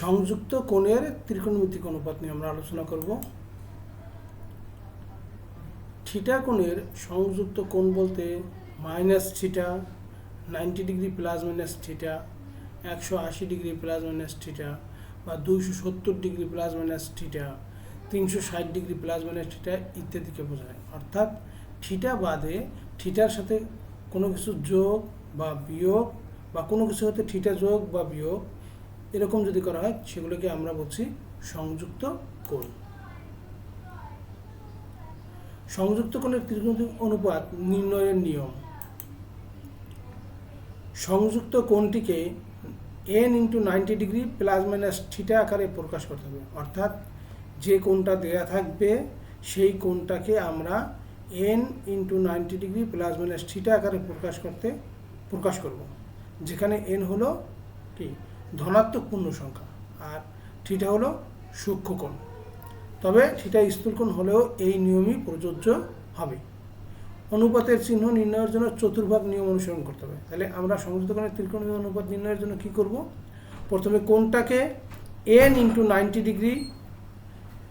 সংযুক্ত কোণের ত্রিকোণমিতিক অনুপাত নিয়ে আমরা আলোচনা করব। থিটা কোণের সংযুক্ত কোণ বলতে minus theta, ninety degree plus minus theta, একশো আশি ডিগ্রি প্লাস মাইনাস থিটা বা দুইশো সত্তর ডিগ্রি প্লাস মাইনাস থিটা, তিনশো ষাট ডিগ্রি প্লাস মাইনাস থিটা ইত্যাদিকে বোঝায়। অর্থাৎ থিটা বাদে থিটার সাথে কোনো কিছু যোগ বা বিয়োগ বা কোনো কিছু হতে থিটা যোগ বা বিয়োগ এরকম যদি করা হয়, সেগুলোকে আমরা বলছি সংযুক্ত কোণ। সংযুক্ত কোণের ত্রিকোণমিতিক অনুপাত নির্ণয়ের নিয়ম। সংযুক্ত কোণটিকে n into ninety degree plus minus theta আকারে প্রকাশ করতে হবে। অর্থাৎ যে কোণটা দেয়া থাকবে, সেই কোণটাকে আমরা n into ninety degree plus minus theta আকারে প্রকাশ করতে, প্রকাশ করব। যেখানে এন হলো কি? ধনাত্মক পূর্ণ সংখ্যা, আর থিটা হলো সূক্ষ্ম কোণ তবে থিটা স্থূলকোণ হলেও এই নিয়মই প্রযোজ্য হবে। অনুপাতের চিহ্ন নির্ণয়ের জন্য চতুর্ভাগ নিয়ম অনুসরণ করতে হবে। তাহলে আমরা সংযুক্ত কোণের ত্রিকোণীয় অনুপাত নির্ণয়ের জন্য কি করব? প্রথমে কোণটাকে n into ninety degree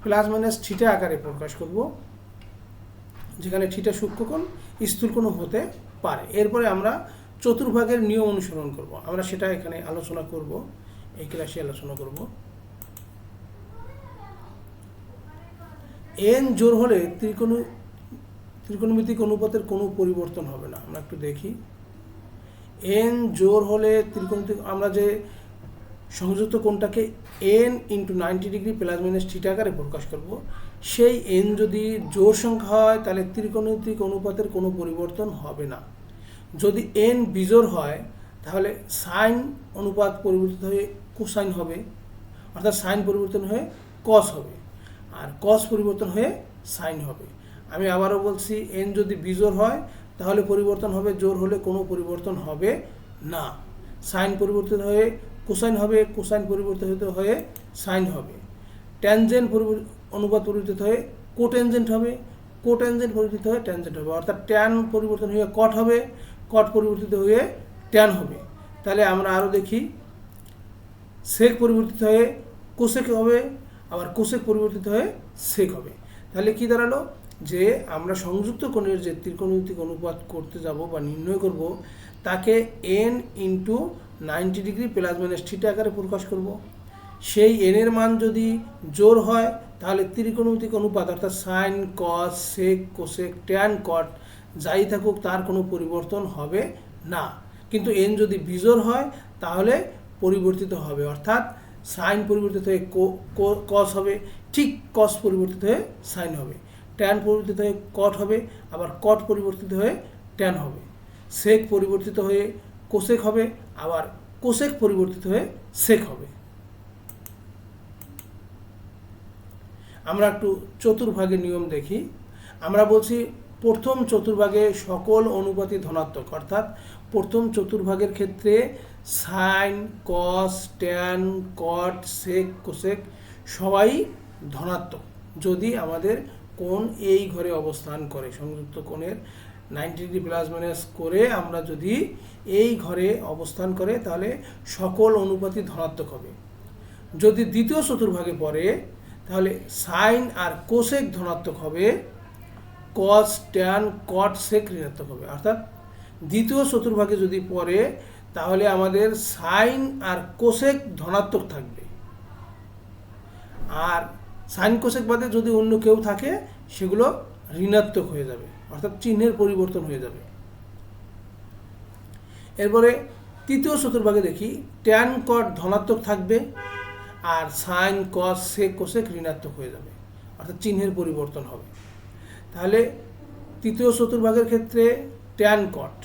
plus minus theta আকারে প্রকাশ করব, যেখানে থিটা সূক্ষ্মকোণ স্থূলকোণ হতে পারে। এরপরে আমরা চতুর্ভাগের নিয়ম অনুসরণ করব। আমরা সেটা এখানে আলোচনা করব, এই ক্লাসে আলোচনা করব। এন জোর হলে ত্রিকোণ, ত্রিকোণমিতিক অনুপাতের কোনো পরিবর্তন হবে না। আমরা একটু দেখি। এন জোর হলে ত্রিকোণমিতিক, আমরা যে সংযুক্ত কোণটাকে n into ninety degree plus minus আকারে প্রকাশ করব, সেই এন যদি জোর সংখ্যা হয়, তাহলে ত্রিকোণমিতিক অনুপাতের কোনো পরিবর্তন হবে না। যদি এন বিজোর হয়, তাহলে সাইন অনুপাত পরিবর্তিত হয়ে কোসাইন হবে, অর্থাৎ সাইন পরিবর্তন হয়ে কস হবে, আর কস পরিবর্তন হয়ে সাইন হবে। আমি আবারও বলছি এন যদি বিজোর হয়, তাহলে পরিবর্তন হবে জোর হলে কোনো পরিবর্তন হবে না। সাইন পরিবর্তিত হয়ে কোসাইন হবে, কোসাইন পরিবর্তিত হয়ে সাইন হবে। ট্যানজেন্ট অনুপাত পরিবর্তিত হয়ে কোটেনজেন্ট হবে কোটেনজেন্ট পরিবর্তিত হয়ে ট্যানজেন্ট হবে, অর্থাৎ ট্যান পরিবর্তন হয়ে কট হবে কট পরিবর্তিত হয়ে ট্যান হবে। তাহলে আমরা আরও দেখি সেক পরিবর্তিত হয়ে কোসেক হবে, আবার কোসেক পরিবর্তিত হয়ে সেক হবে। তাহলে কি দাঁড়াল? যে আমরা সংযুক্ত কোণের যে ত্রিকোণমিতিক অনুপাত করতে যাব বা নির্ণয় করব, তাকে n into ninety degree plus minus theta আকারে প্রকাশ করব। সেই এনের মান যদি জোর হয়, তাহলে ত্রিকোণমিতিক অনুপাত অর্থাৎ sine cos sec cosec tan cot যাই থাকুক, তার কোনো পরিবর্তন হবে না। কিন্তু এন যদি বিজোর হয়, তাহলে পরিবর্তিত হবে। অর্থাৎ সাইন পরিবর্তিত হয়ে কস হবে, ঠিক কস পরিবর্তিত হয়ে সাইন হবে। ট্যান পরিবর্তিত হয়ে কট হবে, আবার কট পরিবর্তিত হয়ে ট্যান হবে। সেক পরিবর্তিত হয়ে কোসেক হবে, আবার কোসেক পরিবর্তিত হয়ে সেক হবে। আমরা একটু চতুর্ভাগের নিয়ম দেখি। আমরা বলছি প্রথম চতুর্ভাগে সকল অনুপাতি ধনাত্মক, অর্থাৎ প্রথম চতুর্ভাগের ক্ষেত্রে sine cos tan cot sec cosec সবাই ধনাত্মক। যদি আমাদের কোন এই ঘরে অবস্থান করে, সংযুক্ত কোণের নাইনটি ডিগ্রি প্লাস মাইনাস করে আমরা যদি এই ঘরে অবস্থান করে, তাহলে সকল অনুপাতি ধনাত্মক হবে। যদি দ্বিতীয় চতুর্ভাগে পড়ে তাহলে সাইন আর কোসেক ধনাত্মক হবে কস ট্যান কট সেক ঋণাত্মক হবে। অর্থাৎ দ্বিতীয় চতুর্ভাগে যদি পড়ে, তাহলে আমাদের সাইন আর কোসেক ধনাত্মক থাকবে। আর সাইন কোসেক বাদে যদি অন্য কেউ থাকে, সেগুলো ঋণাত্মক হয়ে যাবে, অর্থাৎ চিহ্নের পরিবর্তন হয়ে যাবে। এরপরে তৃতীয় চতুর্ভাগে দেখি ট্যান কট ধনাত্মক থাকবে আর সাইন, কস সেক কোসেক ঋণাত্মক হয়ে যাবে। অর্থাৎ চিহ্নের পরিবর্তন হবে। তাহলে তৃতীয় চতুর্ভাগের ক্ষেত্রে tan cot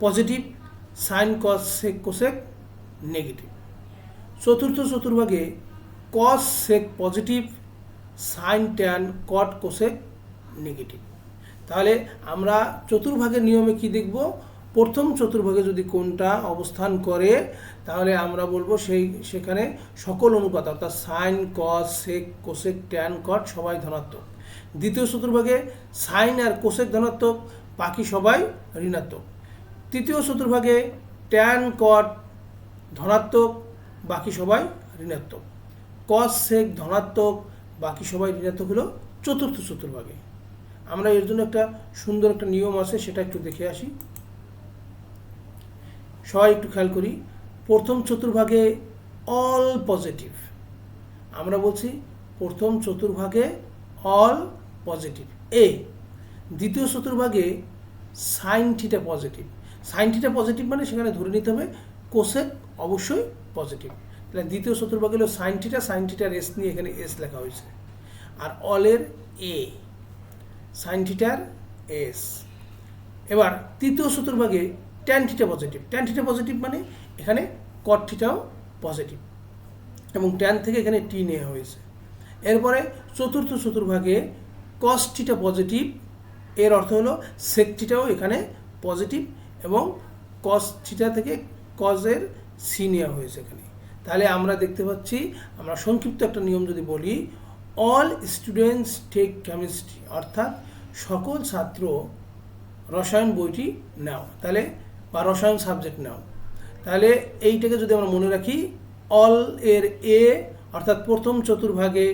positive sine cos sec cosec negative চতুর্থ চতুর্ভাগে cos sec positive sine tan cot cosec negative তাহলে আমরা চতুর্ভাগের নিয়মে কি দেখব? প্রথম চতুর্ভাগে যদি কোনটা অবস্থান করে, তাহলে আমরা বলব সেই, সেখানে সকল অনুপাত, অর্থাৎ sine cos sec cosec tan cot সবাই ধনাত্মক। দ্বিতীয় চতুর্ভাগে সাইন আর কোসেক ধনাত্মক, বাকি সবাই ঋণাত্মক। তৃতীয় চতুর্ভাগে ট্যান কট ধনাত্মক, বাকি সবাই ঋণাত্মক। কস সেক ধনাত্মক, বাকি সবাই ঋণাত্মক হলো চতুর্থ চতুর্ভাগে। আমরা এর জন্য একটা সুন্দর একটা নিয়ম আছে, সেটা একটু দেখে আসি। সবাই একটু খেয়াল করি, প্রথম চতুর্ভাগে অল পজিটিভ আমরা বলছি প্রথম চতুর্ভাগে অল পজিটিভ এ দ্বিতীয় চতুর্ভাগে sine theta positive sine theta positive মানে সেখানে ধরে নিতে হবে কোসেক অবশ্যই পজিটিভ তাহলে দ্বিতীয় চতুর্ভাগে হলো সাইন থিটা সাইন থিটার এস নিয়ে এখানে এস লেখা হয়েছে। আর অলের এ সাইন থিটার এস এবার, তৃতীয় চতুর্ভাগে tan theta positive tan theta positive মানে এখানে কট থিটাও পজিটিভ এবং ট্যান থেকে এখানে টি নেওয়া হয়েছে। এরপরে চতুর্থ চতুর্ভাগে কস থিটা পজিটিভ এর অর্থ হলো সেক এখানে পজিটিভ এবং কস থিটা থেকে কজের সি নেওয়া হয়েছে এখানে। তাহলে আমরা দেখতে পাচ্ছি, আমরা সংক্ষিপ্ত একটা নিয়ম যদি বলি অল স্টুডেন্টস টেক কেমিস্ট্রি অর্থাৎ সকল ছাত্র রসায়ন বইটি নাও। তাহলে বা রসায়ন সাবজেক্ট নাও। তাহলে এইটাকে যদি আমরা মনে রাখি অল এর এ অর্থাৎ প্রথম চতুর্ভাগে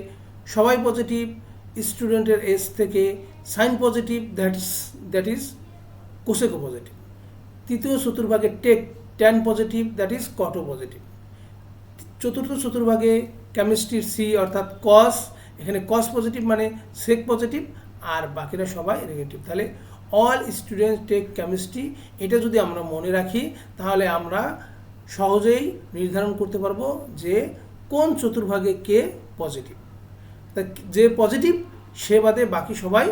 সবাই পজিটিভ স্টুডেন্টের এস থেকে sine positive that is that is কোসেকো positive তৃতীয় চতুর্ভাগে take tan positive that is কটো পজিটিভ চতুর্থ চতুর্ভাগে কেমিস্ট্রির সি অর্থাৎ কস এখানে কস পজিটিভ মানে সেক পজিটিভ আর বাকিরা সবাই নেগেটিভ তাহলে অল স্টুডেন্টস টেক কেমিস্ট্রি এটা যদি আমরা মনে রাখি, তাহলে আমরা সহজেই নির্ধারণ করতে পারব যে কোন চতুর্ভাগে কে পজিটিভ তা যে পজিটিভ সে বাদে বাকি সবাই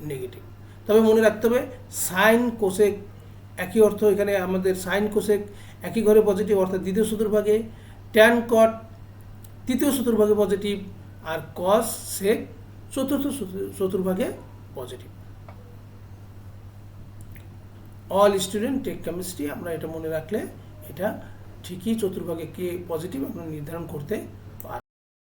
নেগেটিভ তবে মনে রাখতে হবে সাইন কোসেক একই অর্থ এখানে আমাদের সাইন কোসেক একই ঘরে পজিটিভ অর্থাৎ দ্বিতীয় চতুর্ভাগে ট্যান কট তৃতীয় চতুর্ভাগে পজিটিভ আর কস সেক চতুর্থ চতুর্ভাগে positive all student take chemistry আমরা এটা মনে রাখলে এটা ঠিকই চতুর্ভাগে কে পজিটিভ আপনার নির্ধারণ করতে